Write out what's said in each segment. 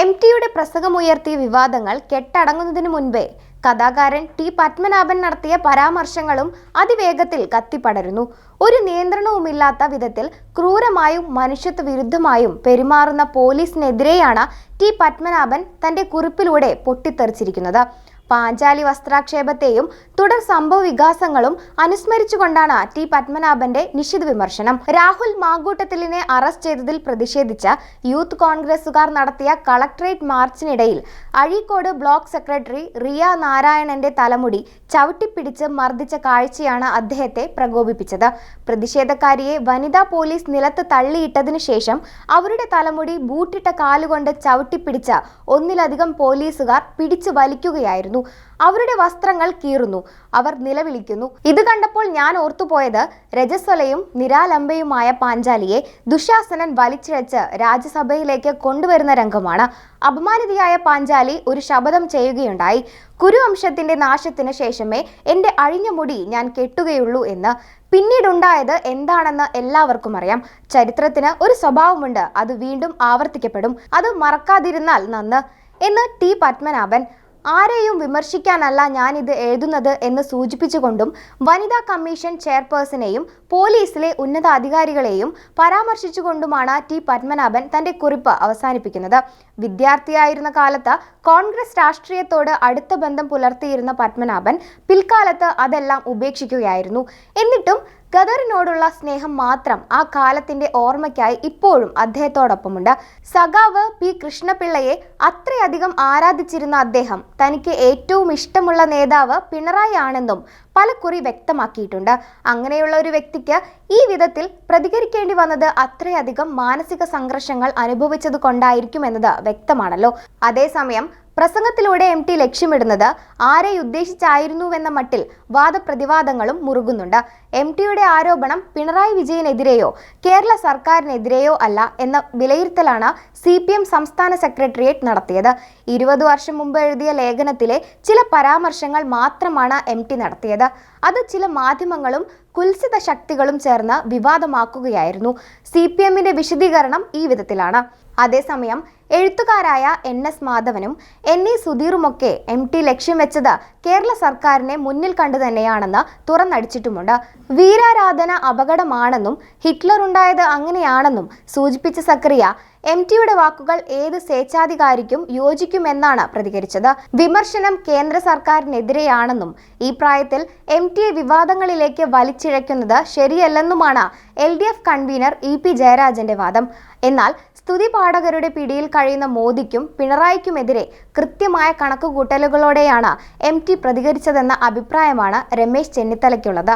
M ടിയുടെ പ്രസംഗമുയർത്തിയ വിവാദങ്ങൾ കെട്ടടങ്ങുന്നതിന് മുൻപേ കഥാകാരൻ ടി പത്മനാഭൻ നടത്തിയ പരാമർശങ്ങളും അതിവേഗത്തിൽ കത്തിപ്പടരുന്നു. ഒരു നിയന്ത്രണവുമില്ലാത്ത വിധത്തിൽ ക്രൂരമായും മനുഷ്യത്വ വിരുദ്ധമായും പെരുമാറുന്ന പോലീസിനെതിരെയാണ് ടി പത്മനാഭൻ തന്റെ കുറിപ്പിലൂടെ പൊട്ടിത്തെറിച്ചിരിക്കുന്നത്. പാഞ്ചാലി വസ്ത്രാക്ഷേപത്തെയും തുടർ സംഭവ വികാസങ്ങളും അനുസ്മരിച്ചുകൊണ്ടാണ് ടി പത്മനാഭന്റെ നിശിത വിമർശനം. രാഹുൽ മാങ്കൂട്ടത്തിലിനെ അറസ്റ്റ് ചെയ്തതിൽ പ്രതിഷേധിച്ച യൂത്ത് കോൺഗ്രസുകാർ നടത്തിയ കളക്ട്രേറ്റ് മാർച്ചിനിടയിൽ അഴീക്കോട് ബ്ലോക്ക് സെക്രട്ടറി റിയ നാരായണന്റെ തലമുടി ചവിട്ടിപ്പിടിച്ച് മർദ്ദിച്ച കാഴ്ചയാണ് അദ്ദേഹത്തെ പ്രകോപിപ്പിച്ചത്. പ്രതിഷേധക്കാരിയെ വനിതാ പോലീസ് നിലത്ത് തള്ളിയിട്ടതിനു ശേഷം അവരുടെ തലമുടി ബൂട്ടിട്ട കാലുകൊണ്ട് ചവിട്ടിപ്പിടിച്ച ഒന്നിലധികം പോലീസുകാർ പിടിച്ചു വലിക്കുകയായിരുന്നു. അവരുടെ വസ്ത്രങ്ങൾ കീറുന്നു. അവർ നിലവിളിക്കുന്നു. ഇത് കണ്ടപ്പോൾ ഞാൻ ഓർത്തുപോയത് രജസ്വലയും നിരാലംബയുമായ പാഞ്ചാലിയെ ദുശാസനൻ വലിച്ചിഴച്ച് രാജ്യസഭയിലേക്ക് കൊണ്ടുവരുന്ന രംഗമാണ്. അപമാനിതയായ പാഞ്ചാലി ഒരു ശപഥം ചെയ്യുകയുണ്ടായി. കുരുവംശത്തിന്റെ നാശത്തിന് ശേഷമേ എന്റെ അഴിഞ്ഞ മുടി ഞാൻ കെട്ടുകയുള്ളൂ എന്ന്. പിന്നീടുണ്ടായത് എന്താണെന്ന് എല്ലാവർക്കും അറിയാം. ചരിത്രത്തിന് ഒരു സ്വഭാവമുണ്ട്. അത് വീണ്ടും ആവർത്തിക്കപ്പെടും. അത് മറക്കാതിരുന്നാൽ നന്ന്. എന്ന് ടി. പത്മനാഭൻ ആരെയും വിമർശിക്കാനല്ല ഞാനിത് എഴുതുന്നത് എന്ന് സൂചിപ്പിച്ചുകൊണ്ടും വനിതാ കമ്മീഷൻ ചെയർപേഴ്സണെയും പോലീസിലെ ഉന്നതാധികാരികളെയും പരാമർശിച്ചുകൊണ്ടുമാണ് ടി പത്മനാഭൻ തന്റെ കുറിപ്പ് അവസാനിപ്പിക്കുന്നത്. വിദ്യാർത്ഥിയായിരുന്ന കാലത്ത് കോൺഗ്രസ് രാഷ്ട്രീയത്തോട് അടുത്ത ബന്ധം പുലർത്തിയിരുന്ന പത്മനാഭൻ പിൽക്കാലത്ത് അതെല്ലാം ഉപേക്ഷിക്കുകയായിരുന്നു. എന്നിട്ടും ഖദറിനോടുള്ള സ്നേഹം മാത്രം ആ കാലത്തിന്റെ ഓർമ്മയ്ക്കായി ഇപ്പോഴും അദ്ദേഹത്തോടൊപ്പമുണ്ട്. സഖാവ് പി. കൃഷ്ണപിള്ളയെ അത്രയധികം ആരാധിച്ചിരുന്ന അദ്ദേഹം തനിക്ക് ഏറ്റവും ഇഷ്ടമുള്ള നേതാവ് പിണറായി ആണെന്നും പലക്കുറി വ്യക്തമാക്കിയിട്ടുണ്ട്. അങ്ങനെയുള്ള ഒരു വ്യക്തിക്ക് ഈ വിധത്തിൽ പ്രതികരിക്കേണ്ടി വന്നത് അത്രയധികം മാനസിക സംഘർഷങ്ങൾ അനുഭവിച്ചത് കൊണ്ടായിരിക്കുമെന്നത് വ്യക്തമാണല്ലോ. അതേസമയം പ്രസംഗത്തിലൂടെ എം ടി ലക്ഷ്യമിടുന്നത് ആരെ ഉദ്ദേശിച്ചായിരുന്നുവെന്ന മട്ടിൽ വാദപ്രതിവാദങ്ങളും മുറുകുന്നുണ്ട്. എം ടിയുടെ ആരോപണം പിണറായി വിജയനെതിരെയോ കേരള സർക്കാരിനെതിരെയോ അല്ല എന്ന വിലയിരുത്തലാണ് സി പി എം സംസ്ഥാന സെക്രട്ടേറിയറ്റ് നടത്തിയത്. ഇരുപത് വർഷം മുമ്പ് എഴുതിയ ലേഖനത്തിലെ ചില പരാമർശങ്ങൾ മാത്രമാണ് എം ടി നടത്തിയത്. അത് ചില മാധ്യമങ്ങളും കുൽസിത ശക്തികളും ചേർന്ന് വിവാദമാക്കുകയായിരുന്നു. സി പി എമ്മിന്റെ വിശദീകരണം ഈ വിധത്തിലാണ്. അതേസമയം എഴുത്തുകാരായ എൻ എസ് മാധവനും എൻ ഇ സുധീറുമൊക്കെ എം ടി ലക്ഷ്യം വെച്ചത് കേരള സർക്കാരിനെ മുന്നിൽ കണ്ടു തന്നെയാണെന്ന് തുറന്നടിച്ചിട്ടുമുണ്ട്. വീരാരാധന അപകടമാണെന്നും ഹിറ്റ്ലർ ഉണ്ടായത് അങ്ങനെയാണെന്നും സൂചിപ്പിച്ച സക്രിയ എം ടിയുടെ വാക്കുകൾ ഏത് സ്വേച്ഛാധികാരിക്കും യോജിക്കുമെന്നാണ് പ്രതികരിച്ചത്. വിമർശനം കേന്ദ്ര സർക്കാരിനെതിരെയാണെന്നും ഈ പ്രായത്തിൽ എം ടിയെ വിവാദങ്ങളിലേക്ക് വലിച്ചിഴയ്ക്കുന്നത് ശരിയല്ലെന്നുമാണ് L D F convener E P ജയരാജന്റെ വാദം. എന്നാൽ സ്തുതി പാഠകരുടെ പിടിയിൽ കഴിയുന്ന മോദിക്കും പിണറായിക്കുമെതിരെ കൃത്യമായ കണക്കുകൂട്ടലുകളോടെയാണ് എം ടി പ്രതികരിച്ചതെന്ന അഭിപ്രായമാണ് രമേശ് ചെന്നിത്തലയ്ക്കുള്ളത്.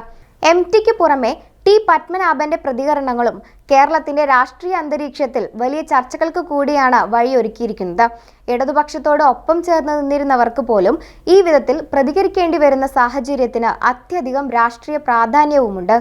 എം ടിക്ക് പുറമെ ടി പത്മനാഭന്റെ പ്രതികരണങ്ങളും കേരളത്തിന്റെ രാഷ്ട്രീയ അന്തരീക്ഷത്തിൽ വലിയ ചർച്ചകൾക്ക് കൂടിയാണ് വഴിയൊരുക്കിയിരിക്കുന്നത്. ഇടതുപക്ഷത്തോട് ഒപ്പം ചേർന്ന് നിന്നിരുന്നവർക്ക് പോലും ഈ വിധത്തിൽ പ്രതികരിക്കേണ്ടി വരുന്ന സാഹചര്യത്തിന് അത്യധികം രാഷ്ട്രീയ പ്രാധാന്യവുമുണ്ട്.